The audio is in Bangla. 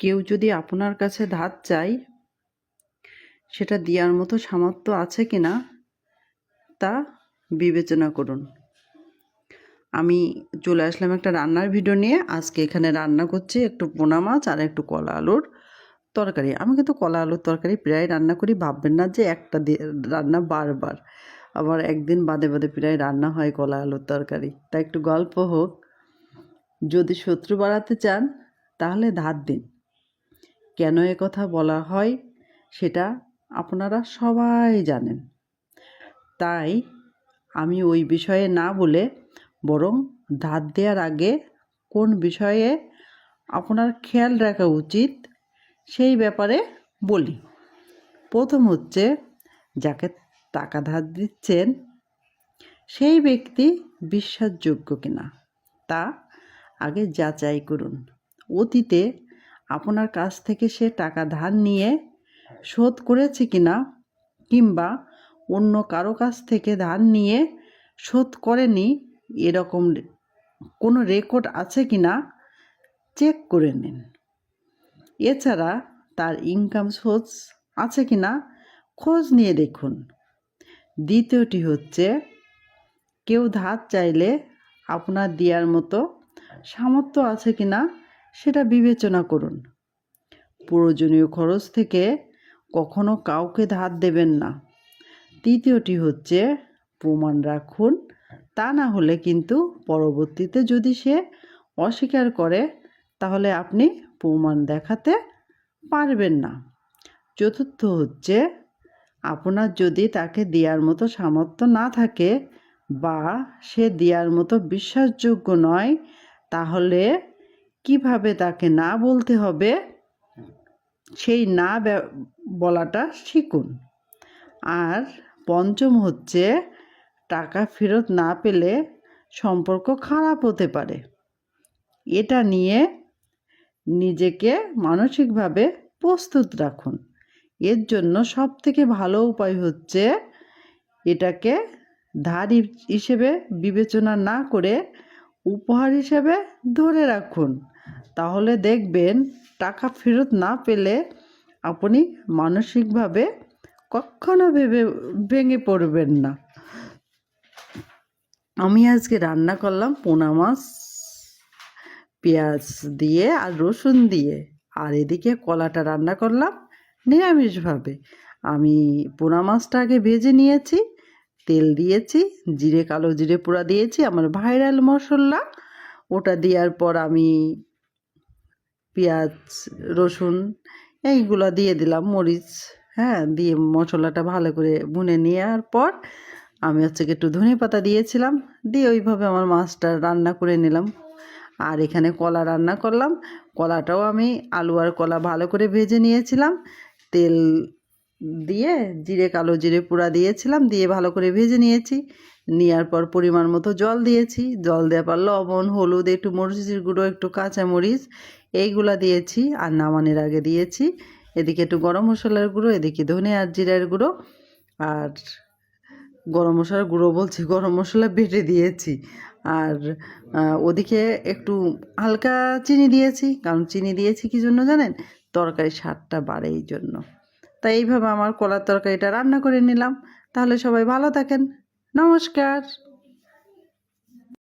কেউ যদি আপনার কাছে ধার চায়, সেটা দেওয়ার মতো সামর্থ্য আছে কি না, তা বিবেচনা করুন। আমি চলে আসলাম একটা রান্নার ভিডিও নিয়ে। আজকে এখানে রান্না করছি একটু পোনা মাছ আর একটু কলা আলুর তরকারি। আমি কিন্তু কলা আলুর তরকারি প্রায় রান্না করি, ভাববেন না যে একটা রান্না বারবার। আবার একদিন বাদে বাদে প্রায় রান্না হয় কলা আলুর তরকারি। তা একটু গল্প হোক। যদি শত্রু বাড়াতে চান, তাহলে ধার দিন। কেন কথা বলা হয় সেটা আপনারা সবাই জানেন। তাই আমি ওই বিষয়ে না বলে বরং ধার দেওয়ার আগে কোন বিষয়ে আপনার খেয়াল রাখা উচিত সেই ব্যাপারে বলি। প্রথম হচ্ছে, যাকে টাকা ধার দিচ্ছেন, সেই ব্যক্তি বিশ্বাসযোগ্য কিনা তা আগে যাচাই করুন। অতীতে আপনার কাছ থেকে সে টাকা ধার নিয়ে শোধ করেছে কিনা কিংবা অন্য কারও কাছ থেকে ধার নিয়ে শোধ করেনি, এরকম কোনো রেকর্ড আছে কি না চেক করে নিন। এছাড়া তার ইনকাম সোর্স আছে কি না খোঁজ নিয়ে দেখুন। দ্বিতীয়টি হচ্ছে, কেউ ধার চাইলে আপনার দেওয়ার মতো সামর্থ্য আছে কি না সেটা বিবেচনা করুন। প্রয়োজনীয় খরচ থেকে কখনো কাউকে ধার দেবেন না। তৃতীয়টি হচ্ছে, প্রমাণ রাখুন। তা না হলে কিন্তু পরবর্তীতে যদি সে অস্বীকার করে, তাহলে আপনি প্রমাণ দেখাতে পারবেন না। চতুর্থ হচ্ছে, আপনার যদি তাকে দেওয়ার মতো সামর্থ্য না থাকে বা সে দেওয়ার মতো বিশ্বাসযোগ্য নয়, তাহলে কীভাবে তাকে না বলতে হবে, সেই না বলাটা শিখুন। আর পঞ্চম হচ্ছে টাকা ফেরত না পেলে সম্পর্ক খারাপ হতে পারে। এটা নিয়ে নিজেকে মানসিকভাবে প্রস্তুত রাখুন। এর জন্য সব থেকে ভালো উপায় হচ্ছে এটাকে ধার হিসেবে বিবেচনা না করে উপহার হিসেবে ধরে রাখুন। তাহলে দেখবেন টাকা ফেরত না পেলে আপনি মানসিকভাবে কখনো ভেবে, ভেঙে পড়বেন না। আমি আজকে রান্না করলাম পোনা মাছ, পেঁয়াজ দিয়ে আর রসুন দিয়ে। আর এদিকে কলাটা রান্না করলাম নিরামিষভাবে। আমি পোনা মাছটা আগে ভেজে নিয়েছি তেল দিয়েছি, জিরে, কালো জিরে পোড়া দিয়েছি, আমার ভাইরাল মশলা। ওটা দেওয়ার পর আমি পেঁয়াজ, রসুন এইগুলো দিয়ে দিলাম, মরিচ হ্যাঁ দিয়ে মশলাটা ভালো করে ভুনে নেওয়ার পর আমি হচ্ছে একটু ধনে পাতা দিয়েছিলাম, দিয়ে ওইভাবে আমার মাছটা রান্না করে নিলাম। আর এখানে কলা রান্না করলাম, কলাটাও আমি আলু আর কলা ভালো করে ভেজে নিয়েছিলাম। তেল দিয়ে জিরে, কালো জিরে পোড়া দিয়েছিলাম, দিয়ে ভালো করে ভেজে নিয়েছি। নেওয়ার পর পরিমাণ মতো জল দিয়েছি। জল দেওয়ার পর লবণ, হলুদ, একটু মরিচের গুঁড়ো, একটু কাঁচা মরিচ, এইগুলা দিয়েছি। আর নামানোর আগে দিয়েছি এদিকে একটু গরম মশলার গুঁড়ো, এদিকে ধনে আর জিরার গুঁড়ো। আর গরম মশলার গুঁড়ো বলছি, গরম মশলা বেটে দিয়েছি। আর ওদিকে একটু হালকা চিনি দিয়েছি। কারণ চিনি দিয়েছি কি জন্য জানেন? তরকারি স্বাদটা বাড়ে এই জন্য। তাই এইভাবে আমার কলার তরকারিটা রান্না করে নিলাম। তাহলে সবাই ভালো থাকেন। নমস্কার।